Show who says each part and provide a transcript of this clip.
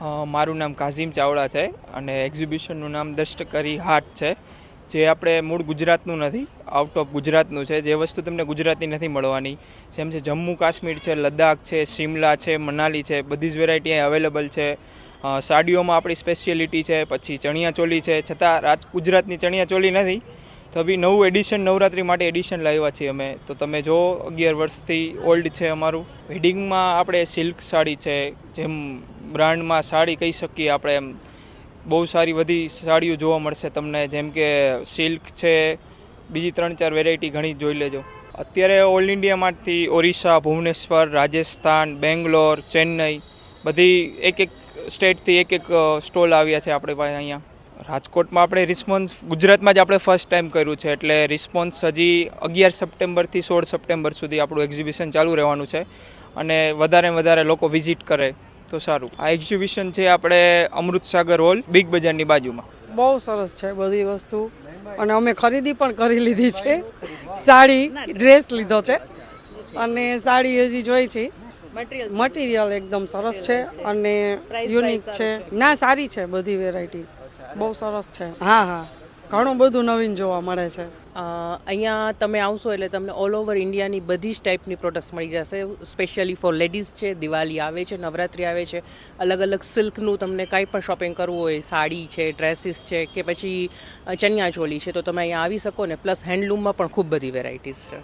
Speaker 1: મારું નામ કાઝિમ ચાવડા છે અને એક્ઝિબિશનનું નામ દષ્ટકરી હાટ છે, જે આપણે મૂળ ગુજરાતનું નથી આઉટ ઓફ ગુજરાતનું છે. જે વસ્તુ તમને ગુજરાતી નથી મળવાની, જેમ છે જમ્મુ કાશ્મીર છે, લદ્દાખ છે, શિમલા છે, મનાલી છે, બધી જ વેરાયટી અહીં અવેલેબલ છે. સાડીઓમાં આપણી સ્પેશિયલિટી છે, પછી ચણિયાચોલી છે, છતાં રાજ ગુજરાતની ચણિયાચોલી નથી તો બી નવું એડિશન નવરાત્રી માટે એડિશન લાવ્યા છીએ અમે. તો તમે જો અગિયાર વર્ષથી ઓલ્ડ છે અમારું. વેડિંગમાં આપણે સિલ્ક સાડી છે, જેમ બ્રાન્ડમાં સાડી કહી શકીએ આપણે એમ. બહુ સારી બધી સાડીઓ જોવા મળશે તમને, જેમ કે સિલ્ક છે, બીજી ત્રણ ચાર વેરાયટી ઘણી જોઈ લેજો. અત્યારે ઓલ ઇન્ડિયામાંથી ઓરિસ્સા, ભુવનેશ્વર, રાજસ્થાન, બેંગ્લોર, ચેન્નઈ, બધી એક એક સ્ટેટથી એક એક સ્ટોલ આવ્યા છે આપણે પાસે અહીંયા. રાજકોટમાં આપણે રિસ્પોન્સ ગુજરાતમાં જ આપણે ફર્સ્ટ ટાઈમ કર્યું છે એટલે રિસ્પોન્સ હજી અગિયાર સપ્ટેમ્બરથી સોળ સપ્ટેમ્બર સુધી આપણું એક્ઝિબિશન ચાલુ રહેવાનું છે અને વધારે વધારે લોકો વિઝિટ કરે તો સારું. આ એક્ઝિબિશન છે આપણે અમૃતસાગર હોલ બિગ બજારની બાજુમાં.
Speaker 2: બહુ સરસ છે બધી વસ્તુ. અને અમે ખરીદી પણ કરી લીધી છે. સાડી ડ્રેસ લીધો છે. અને સાડી હજી જોઈ છે. મટીરિયલ એકદમ સરસ છે અને યુનિક છે. ના સારી છે બધી વેરાયટી બહુ સરસ છે. હા હા. ઘણું બધું નવીન જોવા મળે છે.
Speaker 3: અહીંયા તમે આવશો એટલે તમને ઓલ ઓવર ઇન્ડિયાની બધી જ ટાઈપની પ્રોડક્ટ્સ મળી જશે. સ્પેશિયલી ફોર લેડીઝ છે દિવાળી આવે છે નવરાત્રિ આવે છે. અલગ અલગ સિલ્કનું તમને કાંઈ પણ શોપિંગ કરવું હોય સાડી છે ડ્રેસીસ છે કે પછી ચણિયા ચણિયાચોલી છે તો તમે અહીંયા આવી શકો ને. પ્લસ હેન્ડલૂમમાં પણ ખૂબ બધી વેરાયટીઝ છે.